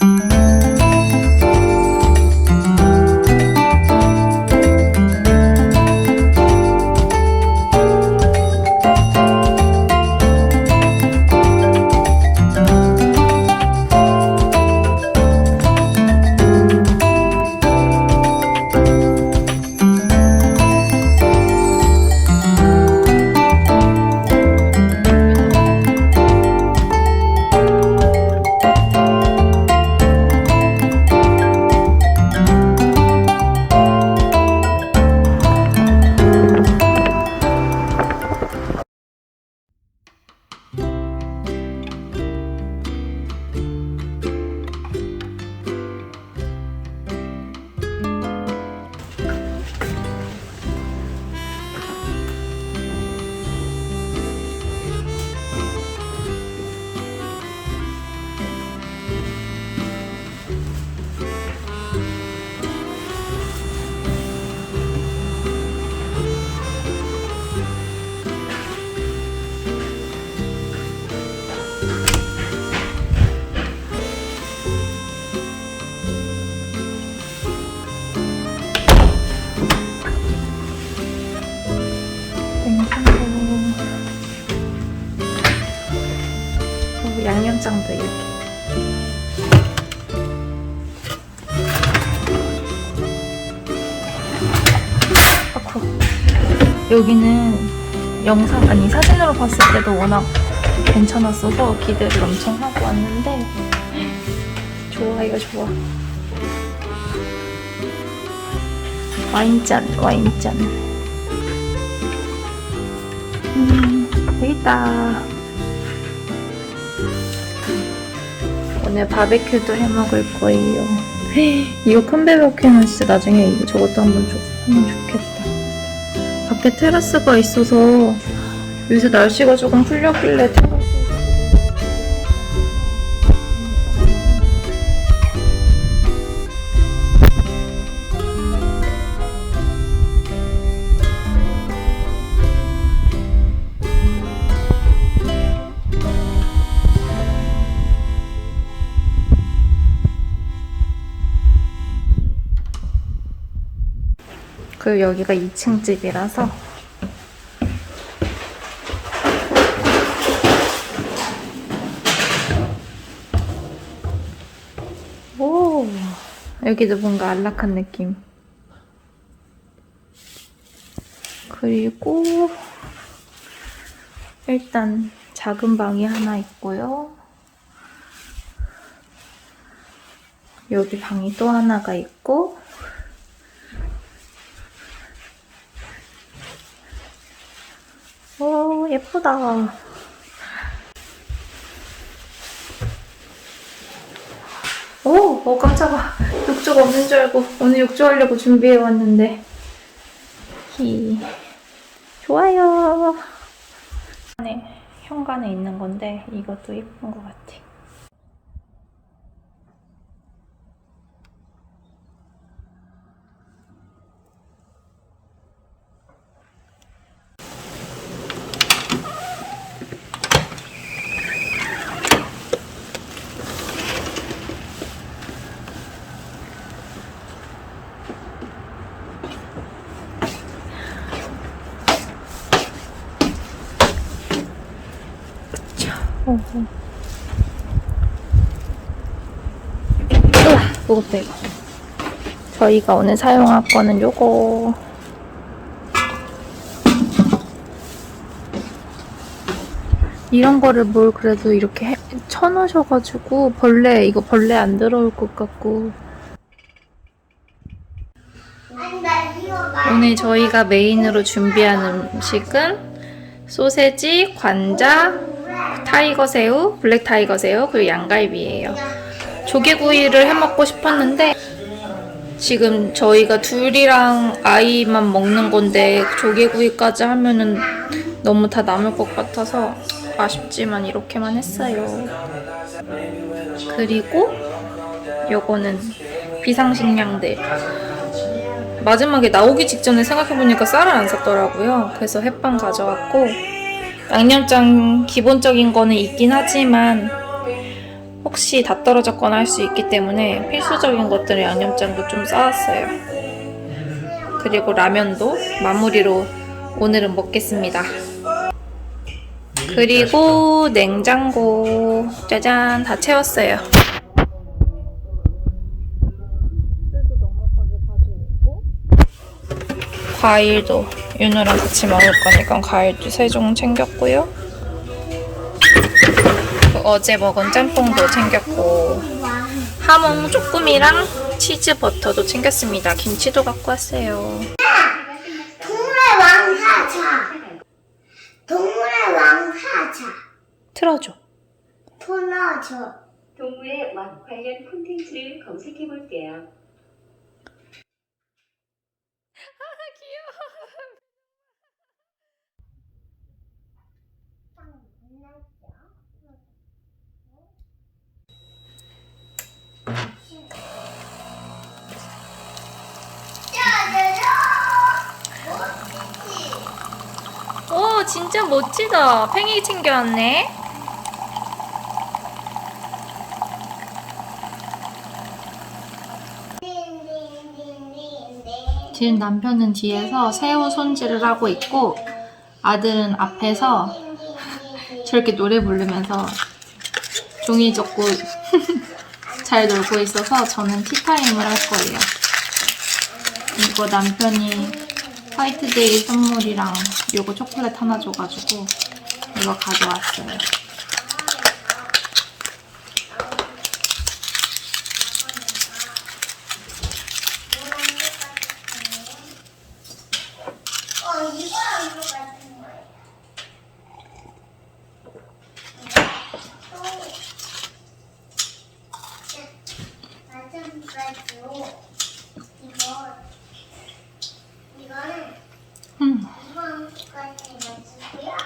냉 여기는 영상 아니 사진으로 봤을 때도 워낙 괜찮았어서 기대를 엄청 하고 왔는데 좋아요 좋아 와인잔 와인잔 음, 여기있다. 오늘 바베큐도 해 먹을 거예요. 이거 큰 바베큐는 진짜 나중에 이거 저것도 한번 줘, 하면 좋겠다. 밖에 테라스가 있어서 요새 날씨가 조금 풀렸길래 테라 그리고 여기가 2층 집이라서. 오 여기도 뭔가 안락한 느낌. 그리고 일단 작은 방이 하나 있고요. 여기 방이 또 하나가 있고 오, 예쁘다. 오, 어, 깜짝아. 욕조가 없는 줄 알고 오늘 욕조 하려고 준비해 왔는데. 히. 좋아요. 현관에 있는 건데 이것도 예쁜 것 같아. 어, 어. 무겁다 이거. 저희가 오늘 사용할 거는 요거. 이런 거를 뭘 그래도 이렇게 해, 쳐놓으셔가지고 벌레 이거 벌레 안 들어올 것 같고 오늘 저희가 메인으로 준비한 음식은 소세지, 관자, 타이거 새우, 블랙 타이거 새우, 그리고 양갈비예요. 조개구이를 해 먹고 싶었는데 지금 저희가 둘이랑 아이만 먹는 건데 조개구이까지 하면은 너무 다 남을 것 같아서 아쉽지만 이렇게만 했어요. 그리고 요거는 비상식량들. 마지막에 나오기 직전에 생각해보니까 쌀을 안 샀더라고요. 그래서 햇반 가져왔고 양념장 기본적인 거는 있긴 하지만 혹시 다 떨어졌거나 할 수 있기 때문에 필수적인 것들을 양념장도 좀 쌓았어요. 그리고 라면도 마무리로 오늘은 먹겠습니다. 그리고 냉장고 짜잔 다 채웠어요. 과일도 윤우랑 같이 먹을 거니까 과일도 세 종 챙겼고요. 그 어제 먹은 짬뽕도 챙겼고 하몽 쪼꾸미랑 치즈 버터도 챙겼습니다. 김치도 갖고 왔어요. 동물의 왕사자. 동물의 왕사자. 틀어줘. 풀어줘. 동물의 왕 관련 콘텐츠를 검색해 볼게요. 오 진짜 멋지다. 팽이 챙겨왔네. 지금 남편은 뒤에서 새우 손질을 하고 있고 아들은 앞에서 저렇게 노래 부르면서 종이 접고 잘 놀고 있어서 저는 티타임을 할 거예요. 이거 남편이 화이트데이 선물이랑 요거 초콜릿 하나 줘가지고 이거 가져왔어요. 어, 이거랑 똑같은 거야. 마찬가지로 이거 이거는 음, 이거랑 똑같이 맞추고요.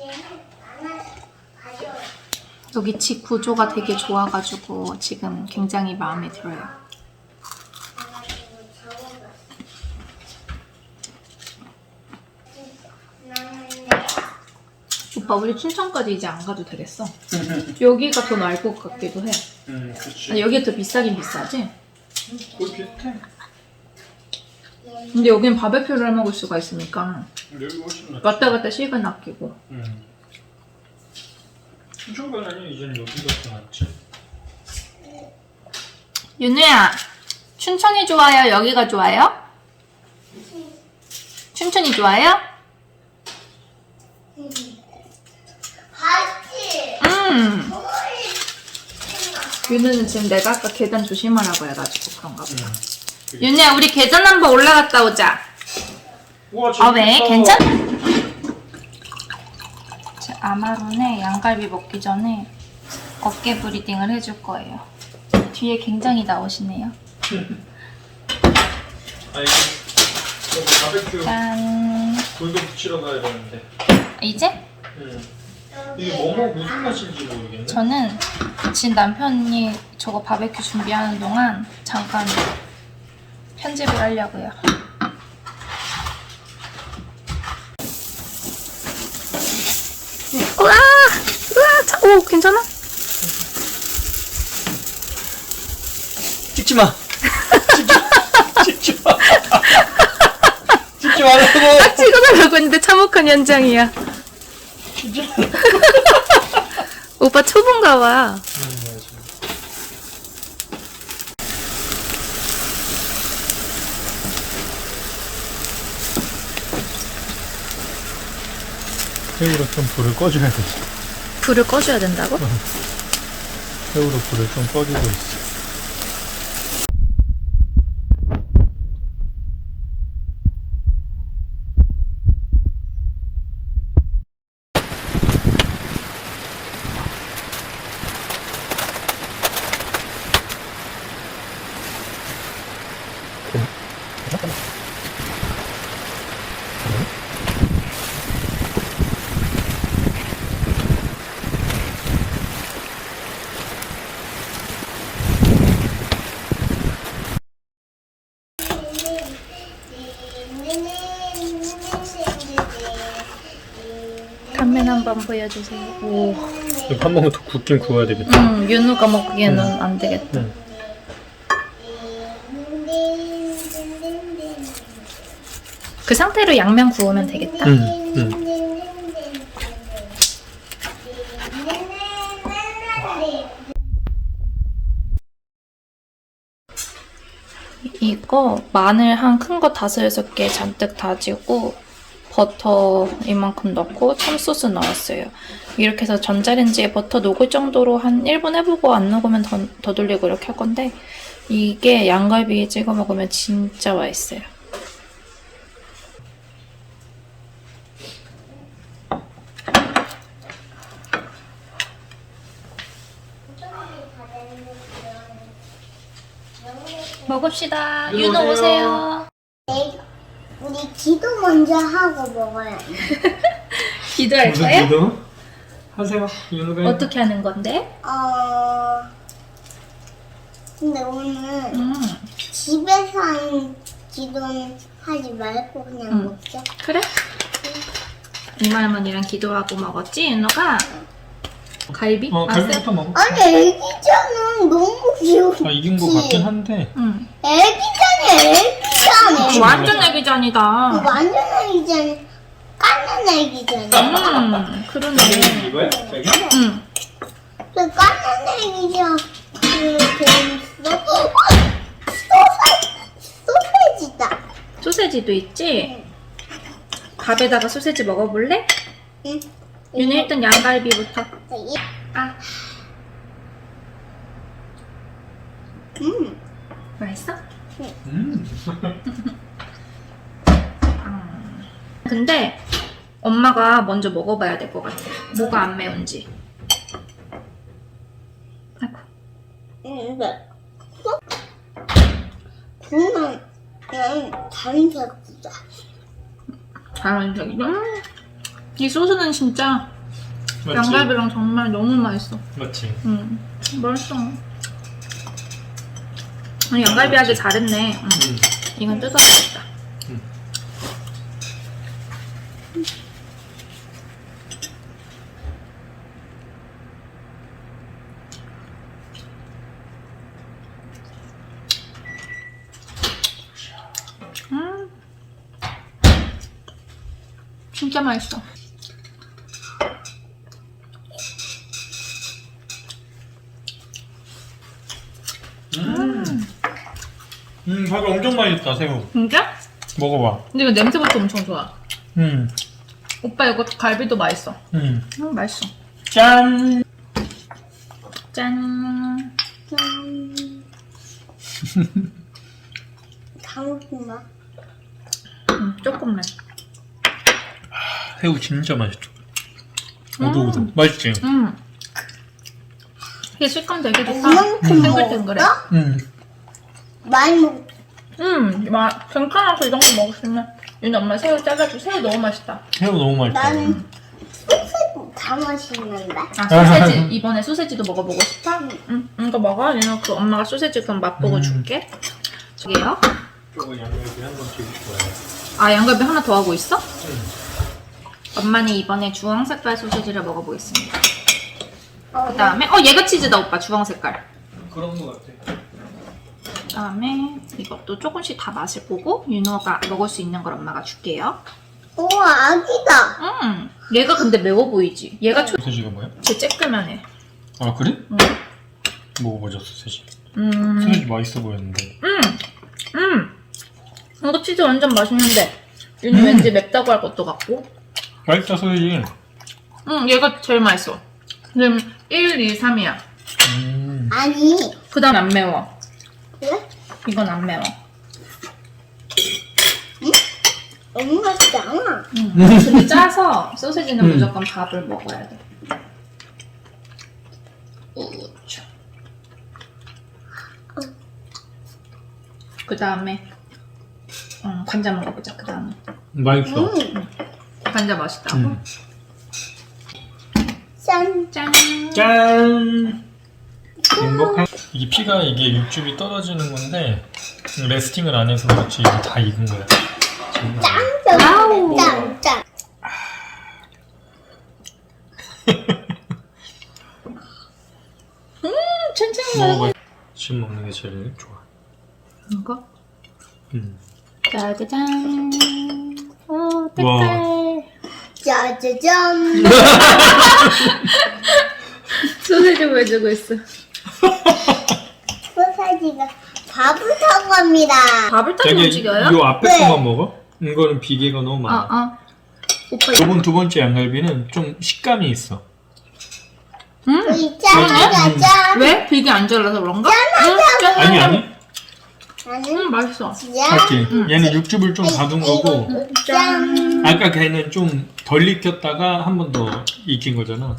얘는 하나 가져요. 여기 집 구조가 되게 좋아가지고 지금 굉장히 마음에 들어요. 오빠 우리 춘천까지 이제 안 가도 되겠어. 여기가 더 나을 것 같기도 해. 음, 그치. 여기가 더 비싸긴 비싸지? 거의 비슷해. 근데 여기는 바베큐를 해 먹을 수가 있으니까 여기 훨씬 낫지. 왔다 갔다 시간 아끼고. 음. 춘천가는 이제는 여기가 더 낫지. 윤우야, 춘천이 좋아요? 여기가 좋아요? 춘천이 좋아요? 음. 윤우는 지금 내가 아까 계단 조심하라고 해가지고 그런가 보다. 음. 윤우야, 우리 계단 한번 올라갔다 오자. 우와, 아, 왜? 괜찮아? 제 아마론에 양갈비 먹기 전에 어깨 브리딩을 해줄 거예요. 뒤에 굉장히 나오시네요. 아, 이거 저기 바베큐 짠. 돌도 붙이러 가야 되는데. 이제 음. 이게 뭐뭐 무슨 맛인지 모르겠네. 저는 지금 남편이 저거 바베큐 준비하는 동안 잠깐 편집을 하려고요. 우와! 우와! 자, 오, 괜찮아? 찍지 마. 찍지 마. 찍지 마. 찍지 말라고. 찍어달라고 했는데 참혹한 현장이야. 찍지 마. 오빠 초보인가 봐. 음, 맞아. 새우로 좀 불을 꺼줘야 돼. 불을 꺼줘야 된다고? 새우로 불을 좀 꺼주고 있어. 단면 한번 보여주세요. 오, 한 번만 더 굽긴 구워야 되겠다. 음, 윤우가 먹기에는 안 되겠다. 응. 그 상태로 양면 구우면 되겠다. 응, 응. 이거 마늘 한 큰 거 다섯 여섯 개 잔뜩 다지고 버터 이만큼 넣고 참소스 넣었어요. 이렇게 해서 전자레인지에 버터 녹을 정도로 한 1분 해보고 안 녹으면 더, 더 돌리고 이렇게 할 건데 이게 양갈비에 찍어 먹으면 진짜 맛있어요. 먹읍시다. 윤호 윤호 오세요. 우리 기도 먼저 하고 먹어야 돼. 기도할 무슨 거예요? 기도? 하세요. 윤우가. 어떻게 하는 건데? 어. 근데 오늘 음, 집에서 하는 기도는 하지 말고 그냥 음. 먹자. 그래? 이말 할머니랑 기도하고 먹었지, 윤호가? 갈비? 어? 갈비부터 먹어. 아니 애기잖아 너무 귀엽지. 아, 이긴 거 같긴 한데. 응. 애기잖아 애기 잖아. 완전 애기잖이다. 완전 애기잖아. 까는 애기잖아. 음, 그러네. 이거야? 자기? 응. 그 까는 애기잖아. 그 재밌어. 소세 소세지다. 소세지도 있지? 밥에다가 소세지 먹어볼래? 응. 윤호 일단 양갈비부터. 이- 아, 음. 맛있어? 음. 근데 엄마가 먼저 먹어봐야 될 것 같아. 뭐가 안 매운지. 아이고. 근데 그냥 그냥 다른 색이다. 다른 색이죠? 음, 이 소스는 진짜 맞지? 양갈비랑 정말 너무 맛있어. 맞지? 음, 맛있어. 아니, 양갈비 하기 잘했네. 음, 음. 이건 뜯어야겠다. 음. 음, 진짜 맛있어. 음. 음, 밥이 엄청 맛있다, 새우. 진짜? 먹어봐. 근데 이거 냄새부터 엄청 좋아. 음. 오빠 이거 갈비도 맛있어. 음. 음, 맛있어. 짠! 짠. 짠. 다 먹구나. 음, 조금만. 새우 진짜 맛있죠? 오도오도. 맛있지? 음. 이게 식감 되게 좋다. 이만큼 탱글탱글해. 음. 많이 먹. 음, 맛 괜찮아서 이 정도 먹었으면 윤 엄마 새우 잘라줘. 새우 너무 맛있다. 새우 너무 맛있다. 나는 소세지 다 맛있는데. 아 소세지 이번에 소세지도 먹어보고 싶어? 응, 이거 먹어. 윤호 그 엄마가 소세지 그럼 맛보고 음. 줄게. 저기요. 저거 양갈비 한번 되게 좋아해. 아 양갈비 하나 더 하고 있어? 엄마는 이번에 주황 색깔 소세지를 먹어보겠습니다. 어, 그 다음에 어 얘가 치즈다 오빠 주황 색깔. 그런 거 같아. 그 다음에 이것도 조금씩 다 맛을 보고 윤호가 먹을 수 있는 걸 엄마가 줄게요. 우와 아기다. 음, 얘가 근데 매워 보이지? 얘가 초... 소세지가 뭐야? 제 쬐끄만해. 아, 그래? 음. 먹어보자, 소세지. 음, 소세지 맛있어 보였는데. 음, 음. 이거 치즈 완전 맛있는데 윤호 음. 왠지 맵다고 할 것도 같고. 맛있다, 소세지. 응, 얘가 제일 맛있어. 지금 1, 2, 3이야. 음. 아니 그 다음 안 매워. 그래? 이건 안 매워. 너무 맛있잖아. 음. 근데 짜서 소세지는 음. 무조건 밥을 먹어야 돼. 우쭈. 그 다음에 음, 관자 먹어보자. 그 다음에 맛있어. 음. 관자 맛있다고. 음. 짠. 짠. 짠! 행복한 이게 피가 이게 육즙이 떨어지는 건데 레스팅을 안 해서 그렇지 이게 다 익은 거야. 지금. 아우. 짠. 짠. 천천히 먹어. 먹어봐. 지금 먹는 게 제일 좋아. 이거? 음. 짜자잔. 오, 와. 색깔. 짜자잔. 소세지 보여주고 있어. 소사지가 밥을 타고 갑니다. 밥을 타고 자기 움직여요? 요 앞에 네. 거만 먹어? 이거는 비계가 너무 아, 많아. 아. 오빠 요번 두 번째 양갈비는 좀 식감이 있어. 음? 우리 짜자잔. 왜? 비계 안 잘라서 그런가? 응, 짠. 아니 아니. 나는 음, 맛있어. 짠. 맞지? 얘는 육즙을 좀 가둔 거고 짠. 아까 걔는 좀 덜 익혔다가 한 번 더 익힌 거잖아.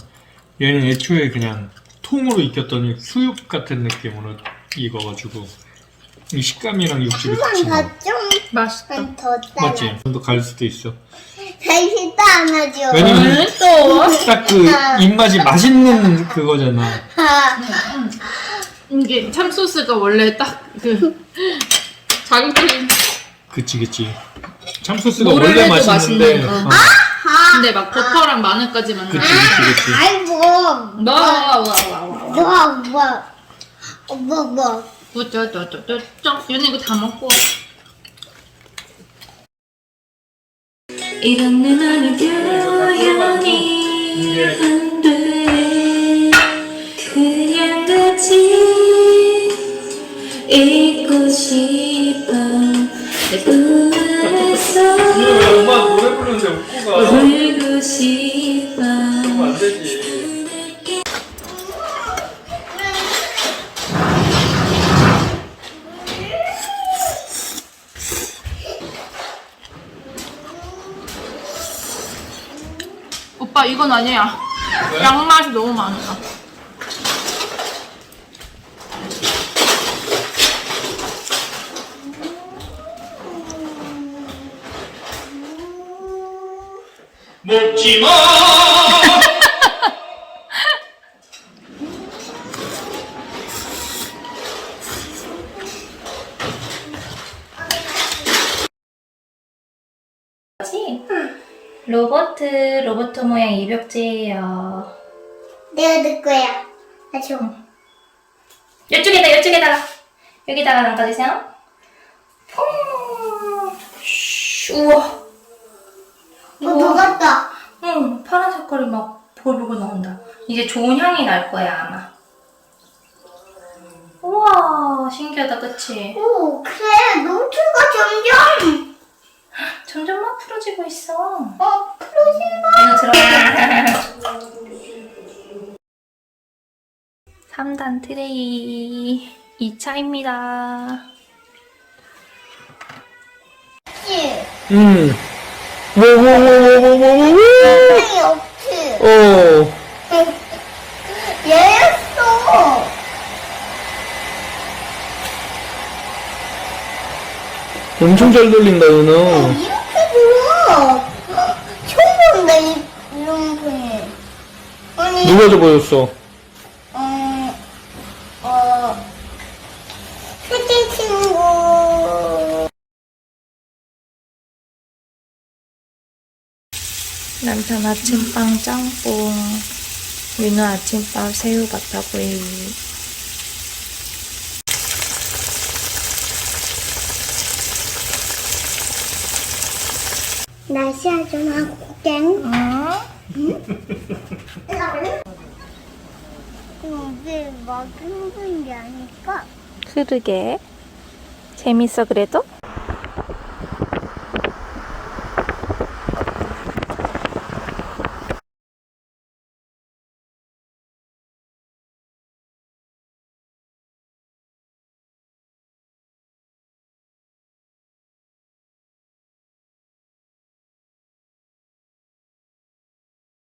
얘는 애초에 그냥 통으로 익혔더니 수육 같은 느낌으로 익어가지고 이 식감이랑 육즙이 같이 한번 나. 더좀 맛있다. 맞지? 좀 더 갈 수도 있어. 다시도 안 하죠. 왜냐면 왜 또? 딱 그 입맛이 맛있는 그거잖아. 아, 이게 참소스가 원래 딱 그 자극적인 그치 그치. 참소스가 원래 맛있는데. 맛있는, 어. 어. 근데 막 버터랑 마늘까지만 그치 그치 그치. 아이고. 와 와 와 와 와 뭐, 뭐. 뭐, 뭐. 우쩌쩌쩌쩌 윤이 이거 다 먹고 이런 내 맘이 표현이 안 돼 그냥 같이 있고 싶어 내꿈 안에서 엄마 부르는데 웃고 가. 울고 싶어 안 되지. 오빠 이건 아니야 양맛이 너무 많아 먹지 마. 지 로버트 로버트 모양 입욕제예요 내가 넣을 거야. 아주. 이쪽에다 이쪽에다가 여기다가 담가주세요 퐁 슈, 우와 어, 녹았다. 응 파란 색깔이 막 보글보글 나온다 이제 좋은 향이 날 거야 아마 우와 신기하다 그치 오, 그래. 노트가 점점. 점점 막 풀어지고 있어 어, 풀어진다. 얘는 들어가 3단 트레이 2차입니다 없지. 음. 뭐뭐뭐뭐뭐뭐뭐. 사랑이 없지. 어. 얘였어. 엄청 잘 돌린다 누나. 이렇게 불어. 처음 본다, 이, 이런 분이. 아니, 누가 접어줬어? 음, 어, 초딩 친구. 남편 아침빵 짬뽕 윤우 아침밥 새우 바타구이 날씨야 좀 하고 땡. 응? 이게 막 힘든 게 아닐까? 그러게 재밌어 그래도?